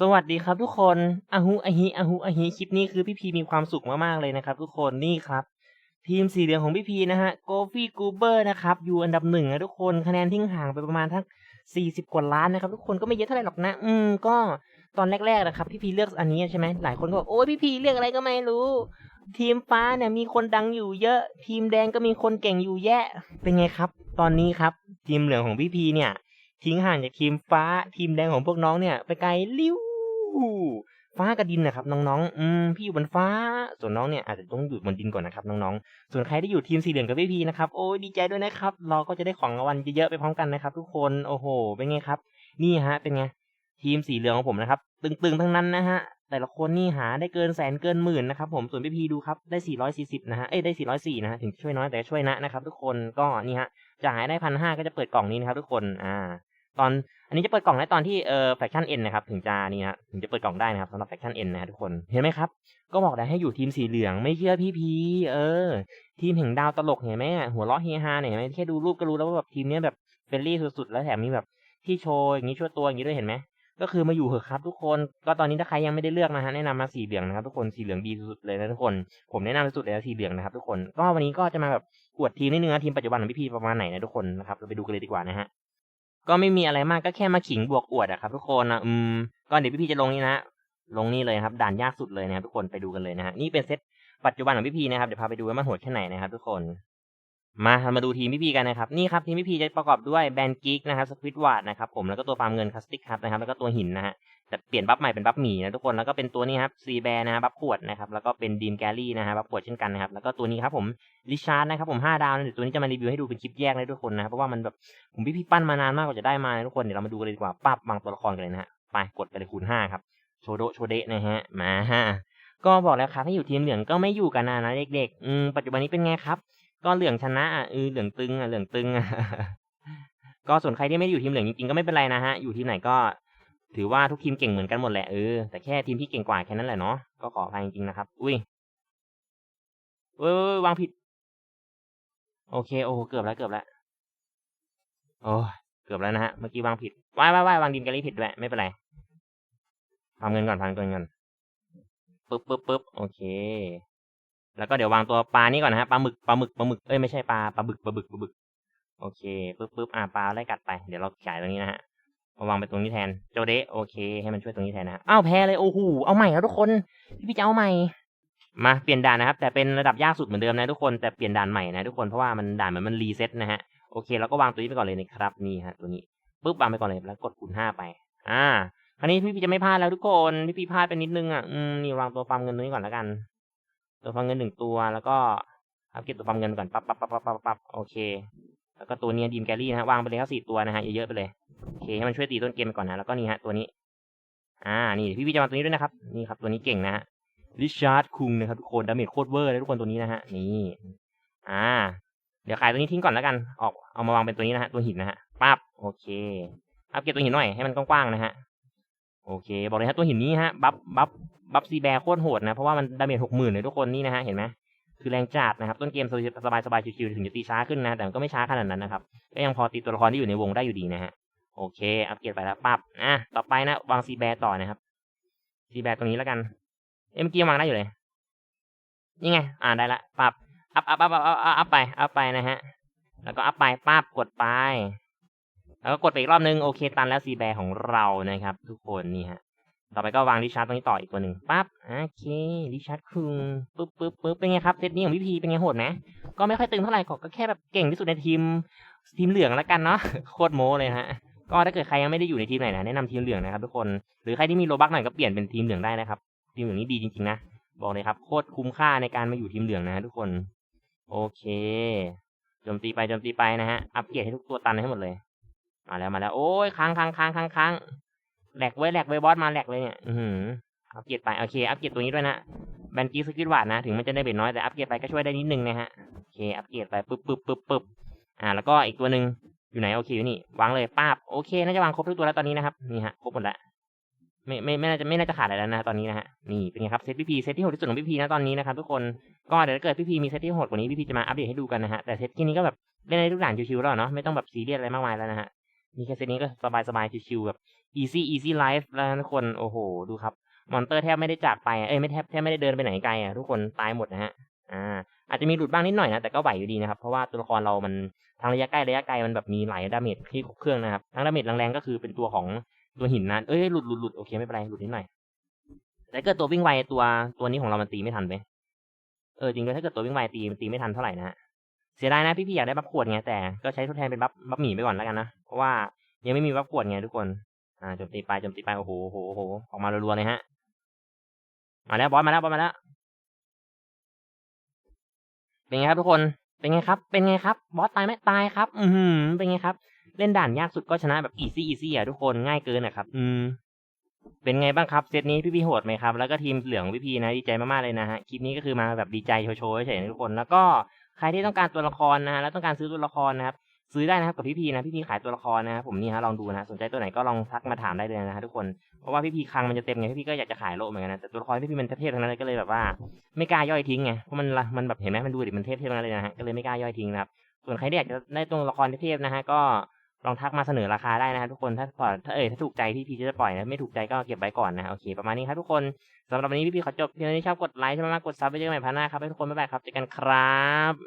สวัสดีครับทุกคนอะฮุอะฮิอะฮุอะฮิคลิปนี้คือพี่พีมีความสุขมากๆเลยนะครับทุกคนนี่ครับ ทีมสีเหลืองของพี่พีนะฮะโกฟี่กูเบอร์นะครับอยู่อันดับหนึ่งนะทุกคนคะแนนทิ้งห่างไปประมาณทั้งสี่สิบกว่าล้านนะครับทุกคนก็ไม่เยอะเท่าไหร่หรอกนะ อืมก็ตอนแรกๆนะครับพี่พีเลือกอันนี้ใช่ไหมหลายคนก็บอกโอ้ยพี่พีเลือกอะไรก็ไม่รู้ ทีมฟ้าเนี่ยมีคนดังอยู่เยอะ ทีมแดงก็มีคนเก่งอยู่แยะเป็นไงครับ ตอนนี้ครับ ทีมเหลืองของพี่พีเนี่ย ทิ้งห่างจากทีมฟ้าทีมแดงของพวกน้องเนี่ย ไปไกลลิ้วฟ้ากับดินนะครับน้องๆ อืมพี่อยู่บนฟ้า ส่วนน้องเนี่ยอาจจะต้องอยู่บนดินก่อนนะครับน้องๆ ส่วนใครที่อยู่ทีมสีเหลืองกับพี่พีนะครับโอ้ยดีใจด้วยนะครับ เราก็จะได้ของรางวัลเยอะๆไปพร้อมกันนะครับ ทุกคนโอ้โหเป็นไงครับ นี่ฮะ เป็นไงทีมสีเหลืองของผมนะครับ ตึงๆทั้งนั้นนะฮะแต่ละคนนี่หาได้เกินแสนเกินหมื่นนะครับผมส่วนพี่พีดูครับได้ 440 นะฮะเอ้ยได้ 404 นะฮะถึงช่วยน้อยแต่ช่วยนะนะครับ ทุกคนก็นี่ฮะจะหายได้พันห้าก็จะเปิดกล่องนี้นะครับทุกคนอ่า ตอนอันนี้จะเปิดกล่องได้ตอนที่เอ่อแฟคชั่นเอ็นนะครับถึงจะนี่นะถึงจะเปิดกล่องได้นะครับสำหรับแฟคชั่นเอ็นนะทุกคนเห็นไหมครับ ก็บอกแล้วให้อยู่ทีมสีเหลืองไม่เชื่อพี่พีเออ ทีมแห่งดาวตลกเห็นไหมหัวเราะเฮฮาเนี่ยเห็นไหมแค่ดูรูปก็รู้แล้วว่าแบบทีมเนี้ยแบบเฟรนลี่สุดๆแล้วแถมมีแบบที่โชว์อย่างนี้ช่วยตัวอย่างนี้ด้วยเห็นไหมก็คือมาอยู่เหอะครับทุกคน ก็ตอนนี้ถ้าใครยังไม่ได้เลือกนะฮะแนะนำมาสีเหลืองนะครับทุกคนสีเหลืองดีสุดเลยนะทุกคน ผมแนะนำสุดเลยนะสีเหลืองนะครับทุกคน ก็วันนี้ก็จะมาแบบอวดทีมนิดนึงนะทีมปัจจุบันของพี่พีประมาณไหนนะทุกคนนะครับเราไปดูกันเลยดีกว่านะฮะ ก็ไม่มีอะไรมากก็แค่มาขิงบวกอวดอะครับทุกคนนะอืมก็เดี๋ยวพี่พีจะลงนี่นะลงนี่เลยครับด่านยากสุดเลยนะครับทุกคนไปดูกันเลยนะฮะนี่เป็นเซตปัจจุบันของพี่พีนะครับเดี๋ยวพาไปดูว่ามันโหดแค่ไหนนะครับทุกคนมามาดูทีมพี่พีกันนะครับนี่ครับทีมพี่พีจะประกอบด้วยแบนกิกนะครับสควิตวาดนะครับผมแล้วก็ตัวฟาร์มเงินคัสติกครับนะครับแล้วก็ตัวหินนะฮะแต่เปลี่ยนบัฟใหม่เป็นบัฟหมีนะทุกคนแล้วก็เป็นตัวนี้ครับซีแบร์นะฮะบัฟขวดนะครับแล้วก็เป็นดีมแกลลี่นะฮะบัฟขวดเช่นกันนะครับแล้วก็ตัวนี้ครับผมริชาร์ดนะครับผมห้าดาวนะเดี๋ยวตัวนี้จะมารีวิวให้ดูเป็นคลิปแยกเลยทุกคนนะครับเพราะว่ามันแบบผมพี่พี่ปั้นมานานมากกว่าจะได้มานะทุกคนเดี๋ยวเรามาดูกันเลยดีกว่าปั๊บบางตัวละครกันเลยนะฮะไปกดไปเลยคูณห้าครับโชโดโชเดะนะฮะมาฮะก็บอกแล้วครับถ้าอยู่ทีมเหลืองก็ไม่อยู่กันนานนะเด็กๆอืมปัจจุบันนี้เป็นไงครับ ก็เหลืองชนะอะเออเหลืองตึงอะเหลืองตึงอะก็ส่วนใครที่ไม่ได้อยู่ทีมเหลืองจริงๆก็ไม่เป็นไรนะฮะอยู่ทีมไหนก็ ถือว่าทุกทีมเก่งเหมือนกันหมดแหละเออแต่แค่ทีมที่เก่งกว่าแค่นั้นแหละเนาะก็ขออภัยจริงๆนะครับ อุ้ยเว้ยวางผิด โอเคโอ้เกือบแล้วเกือบแล้วโอ้เกือบแล้วนะฮะเมื่อกี้วางผิดว้ายว้ายว้ายวางดินกลลี่ผิดด้วยไม่เป็นไรทำเงินก่อนทำเงินก่อนปึ๊บปึ๊บปึ๊บโอเค แล้วก็เดี๋ยววางตัวปลานี่ก่อนนะฮะปลาหมึกปลาหมึกปลาหมึกเอ้ยไม่ใช่ปลาปลาบึกปลาบึกปลาบึกโอเคปึ๊บปึ๊บอ่าปลาไล่กัดไปเดี๋ยวเราขายตรงนี้นะฮะ มาวางไปตรงนี้แทน โจเดะโอเค ให้มันช่วยตรงนี้แทนนะอ้าวแพ้เลยโอ้โหเอาใหม่ครับทุกคนพี่จะเอาใหม่ มาเปลี่ยนด่านนะครับ แต่เป็นระดับยากสุดเหมือนเดิมนะทุกคนแต่เปลี่ยนด่านใหม่นะทุกคนเพราะว่ามันด่านเหมือนมันรีเซ็ตนะฮะโอเคเราก็วางตัวนี้ไปก่อนเลยนะครับนี่ฮะตัวนี้ปุ๊บวางไปก่อนเลยแล้วกดคูณห้าไป อ่าคราวนี้พี่พี่จะไม่พลาดแล้วทุกคนพี่พี่พลาดไปนิดนึงอะอืมนี่วางตัวฟาร์มเงินตรงนี้ก่อนแล้วกัน ตัวฟาร์มเงินหนึ่งตัวแล้วก็อัปเกรดตัวฟาร์มเงินก่อนปั๊บปั๊บปั๊บปั๊บปั๊บโอเค แล้วก็ตัวนี้ดีมแกลลี่นะฮะวางไปเลยครับสี่ตัวนะฮะเยอะๆไปเลย เคให้มันช่วยตีต้นเกมไปก่อนนะแล้วก็นี่ฮะตัวนี้ อ่านี่พี่พี่จะมาตัวนี้ด้วยนะครับนี่ครับตัวนี้เก่งนะฮะริชาร์ดคุงนะครับทุกคนดาเมจโคตรเวอร์เลยทุกคนตัวนี้นะฮะนี่อ่า เดี๋ยวขายตัวนี้ทิ้งก่อนแล้วกันออกเอามาวางเป็นตัวนี้นะฮะตัวหินนะฮะปั๊บโอเคอัปเกรดตัวหินหน่อยให้มันกว้างๆนะฮะโอเค บอกเลยฮะตัวหินนี้ฮะบัฟบัฟบัฟซีแบร์โคตรโหดนะเพราะว่ามันดาเมจหกหมื่นเลยทุกคนนี่นะฮะเห็นไหมคือแรงจัดนะครับต้นเกมสบายสบายๆชิวๆถึงจะตีช้าขึ้นนะ แต่ก็ไม่ช้าขนาดนั้นนะครับก็ยังพอตีตัวละครที่อยู่ในวงได้อยู่ดีนะฮะ โอเค อัปเกรดไปแล้วปั๊บอะต่อไปนะ วางซีแบร์ต่อนะครับซีแบร์ตรงนี้แล้วกันเอ็มอกี้วางได้อยู่เลย นี่ไง อ่าได้ละปั๊บอัพอัพอัพอัพอัพอัพไป อัพไปนะฮะ แล้วก็อัพไปปั๊บกดไป แล้วก็กดไปอีกรอบนึง โอเค ตันแล้วซีแบร์ของเรานะครับ ทุกคนนี่ฮะ ต่อไปก็วางริชาร์ตรงนี้ต่ออีกตัวหนึ่งปั๊บ โอเคริชาร์ดคุงปึ๊บปึ๊บปึ๊บเป็นไงครับเซตนี้ของพี่พีเป็นไงโหดไหมก็ไม่ค่อยตึงเท่าไหร่ก็แค่แบบเก่งที่สุดในทีมทีมเหลืองแล้วกันเนาะ โคตรโม้เลยฮะ ก็ถ้าเกิดใครยังไม่ได้อยู่ในทีมไหนนะแนะนำทีมเหลืองนะครับทุกคนหรือใครที่มีโลบักหน่อยก็เปลี่ยนเป็นทีมเหลืองได้นะครับ ทีมเหลืองนี้ดีจริงๆนะบอกเลยครับโคตรคุ้มค่าในการมาอยู่ทีมเหลืองนะทุกคน โอเคโจมตีไปโจมตีไปนะฮะอัปเกรดให้ทุกตัวตันให้หมดเลยมาแล้วมาแล้วโอ้ยค้างค้างค้างค้างค้างแหลกไว้แหลกไว้บอสมาแหลกเลยเนี่ยอือหืออัปเกรดไปโอเคอัปเกรดตัวนี้ด้วยนะแบนกี้สกิลวาดนะถึงมันจะได้เบ็ดน้อยแต่อัปเกรดไปก็ช่วยได้นิดนึงนะฮะโอเคอัปเกรดไปปึ๊บปึ๊บปึ๊บปึ๊บอ่าแล้วก็อีกตัวหนึ่ง อยู่ไหนโอเคอยู่นี่วางเลยป้าบโอเคน่าจะวางครบทุกตัวแล้วตอนนี้นะครับนี่ฮะครบหมดแล้วไม่ไม่ไม่น่าจะไม่น่าจะขาดอะไรแล้วนะตอนนี้นะฮะนี่เป็นไงครับเซตพี่พีเซตที่โหดที่สุดของพี่พีนะตอนนี้นะครับทุกคนก็เดี๋ยวถ้าเกิดพี่พีมีเซตที่โหดกว่านี้พี่พีจะมาอัปเดตให้ดูกันนะฮะแต่เซตที่นี้ก็แบบเล่นในทุกด่านชิวๆแล้วเนาะไม่ต้องแบบซีเรียสอะไรมากมายแล้วนะฮะมีแค่เซตนี้ก็สบายสบายๆชิวๆแบบ easy easy life แล้วทุกคนโอ้โหดูครับมอนเตอร์แทบไม่ได้จากไปเอ้ยไม่แทบแทบไม่ได้เดินไปไหนไกลอะทุกคนตายหมดนะฮะอ่าอาจจะมีหลุดบ้างนิดหน่อยนะแต่ก็ไหวอยู่ดีนะครับเพราะว่าตัวละครเรามัน ทางระยะใกล้ระยะไกลมันแบบมีหลายดาเมจที่ครบเครื่องนะครับทั้งดาเมจแรงๆก็คือเป็นตัวของตัวหินนะเอ้ยหลุดหลุดหลุดโอเคไม่เป็นไรหลุดนิดหน่อยแต่ถ้าเกิดตัววิ่งไวตัวตัวนี้ของเรามันตีไม่ทันไปเออจริงด้วยถ้าเกิดตัววิ่งไวตีมันตีไม่ทันเท่าไหร่นะฮะเสียดายนะพี่ๆอยากได้บัฟขวดไงแต่ก็ใช้ทดแทนเป็นบัฟบัฟหมีไปก่อนแล้วกันนะเพราะว่ายังไม่มีบัฟขวดไงทุกคนอ่าจมตีไปจมตีไปโอ้โหโอ้โหโอ้โหออกมารัวๆเลยฮะมาแล้วบอสมาแล้วบอสมาแล้วเป็นไงครับทุกคน เป็นไงครับ เป็นไงครับ บอสตายไหมตายครับ อือหือเป็นไงครับ เล่นด่านยากสุดก็ชนะแบบอีซี่อีซี่อะทุกคนง่ายเกินอะครับ อืม เป็นไงบ้างครับเซตนี้พี่พี่โหดไหมครับ แล้วก็ทีมเหลืองพี่พีนะดีใจมากๆเลยนะฮะ คลิปนี้ก็คือมาแบบดีใจโชว์ๆเฉยๆนะทุกคน แล้วก็ใครที่ต้องการตัวละครนะฮะแล้วต้องการซื้อตัวละครนะครับ ซื้อได้นะครับกับพี่พีนะพี่พีขายตัวละครนะครับผมนี่ฮะลองดูนะสนใจตัวไหนก็ลองทักมาถามได้เลยนะฮะทุกคนเพราะว่าพี่พีคลังมันจะเต็มไงพี่พีก็อยากจะขายโลเหมือนกันนะแต่ตัวละครพี่พีมันเทพๆทั้งนั้นเลยก็เลยแบบว่าไม่กล้าย่อยทิ้งไงเพราะมันละมันแบบเห็นไหมมันดูดิมันเทพๆทั้งนั้นเลยนะฮะก็เลยไม่กล้าย่อยทิ้งนะครับส่วนใครที่อยากจะได้ตัวละครเทพๆนะฮะก็ลองทักมาเสนอราคาได้นะฮะทุกคนถ้าปล่อยถ้าเอ่ยถ้าถูกใจพี่พีจะปล่อยนะไม่ถูกใจก็เก็บไว้ก่อนนะโอเคประมาณนี้ครับทุกคนสำหรับวันนี้พี่พีขอจบเพียงเท่านี้ชอบกดไลค์ใช่ไหมมากกดซับไปเจอกันใหม่พันหน้าครับให้ทุกคนบ๊ายบายครับเจอกันครับ